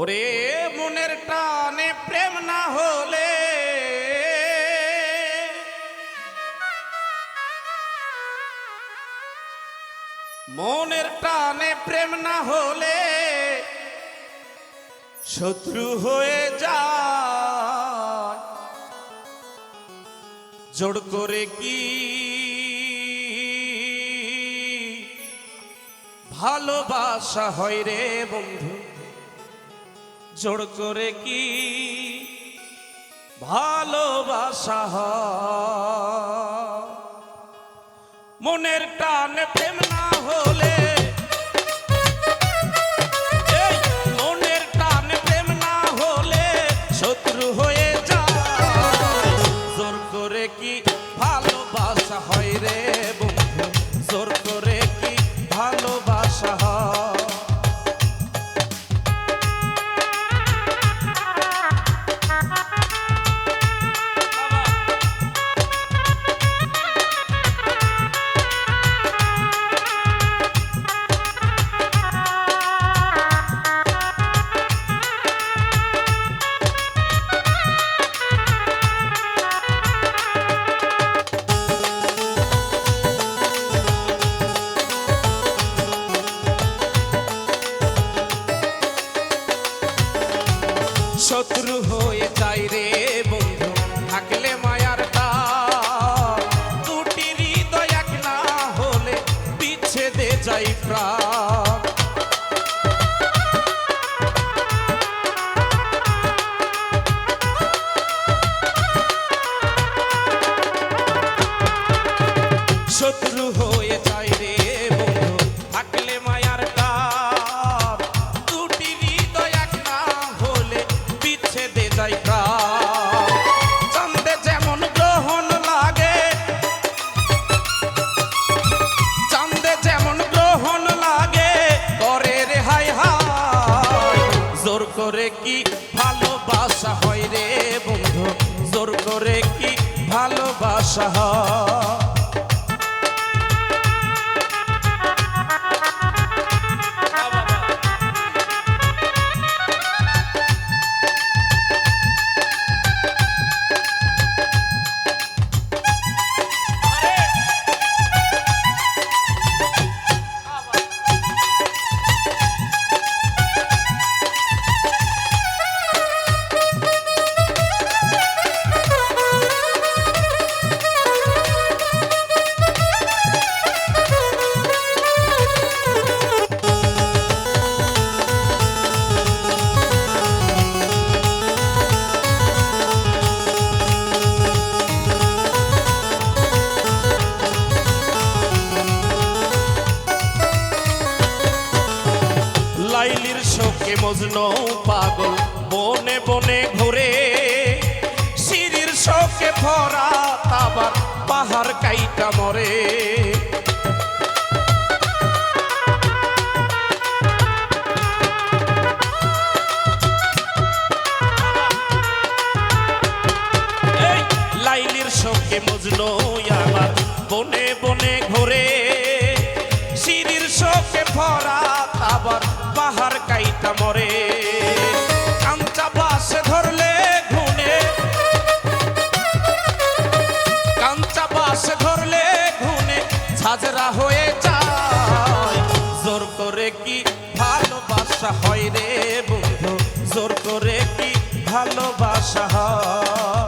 ওরে মনের টানে প্রেম না হলে মনের টানে প্রেম না হলে শত্রু হয়ে যায়। জোর করে কি ভালোবাসা হয় রে বন্ধু? জোর করে কি ভালোবাসা? মনের টানে প্রেম করে কি ভালোবাসা হয় রে বন্ধু? জোর করে কি ভালোবাসা হয়? মজনু পাগল, বনে বনে ঘুরে। সিঁড়ির শোকে ভরা আবার পাহাড় কাইটা মরে। লাইলির শোকে মজনু আবার বনে বনে ঘুরে। সিঁড়ির শোকে ভরা আবার পাহাড় কাইটা মরে। কাঞ্চা বাসে ধরলে ঘুনে। কাঞ্চা বাসে ধরলে ঘুনে। ঝাঁঝরা হয়ে যায়। জোর করে কি ভালোবাসা হয় রে বন্ধু? জোর করে কি ভালোবাসা হয়?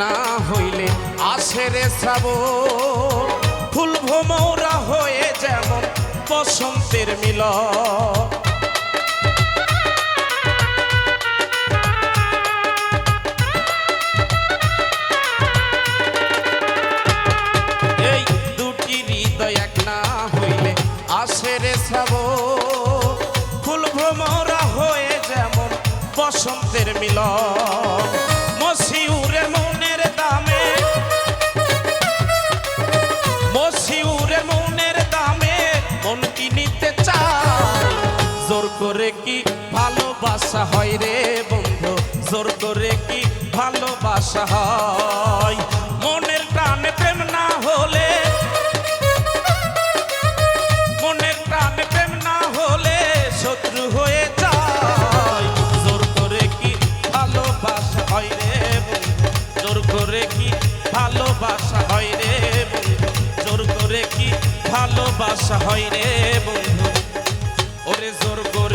না হইলে আসে রে শ্রাবণ। ফুল ভোমরা হয়ে যেমন বসন্তের মিল এই দুটি হৃদয় এক না হইলে আসে রে শ্রাব ফুল ভ্রমরা হয়ে যেমন বসন্তের মিল মসিউরের মনের দামে। মসিউরের মনের দামে মন কিনিতে চায়। জোর করে কি ভালোবাসা হয় রে বন্ধু? জোর করে কি ভালোবাসা হয়? করে কি ভালোবাসা হয় রে বন্ধু? জোর করে কি ভালোবাসা হয় রে বন্ধু? ওরে জোর করে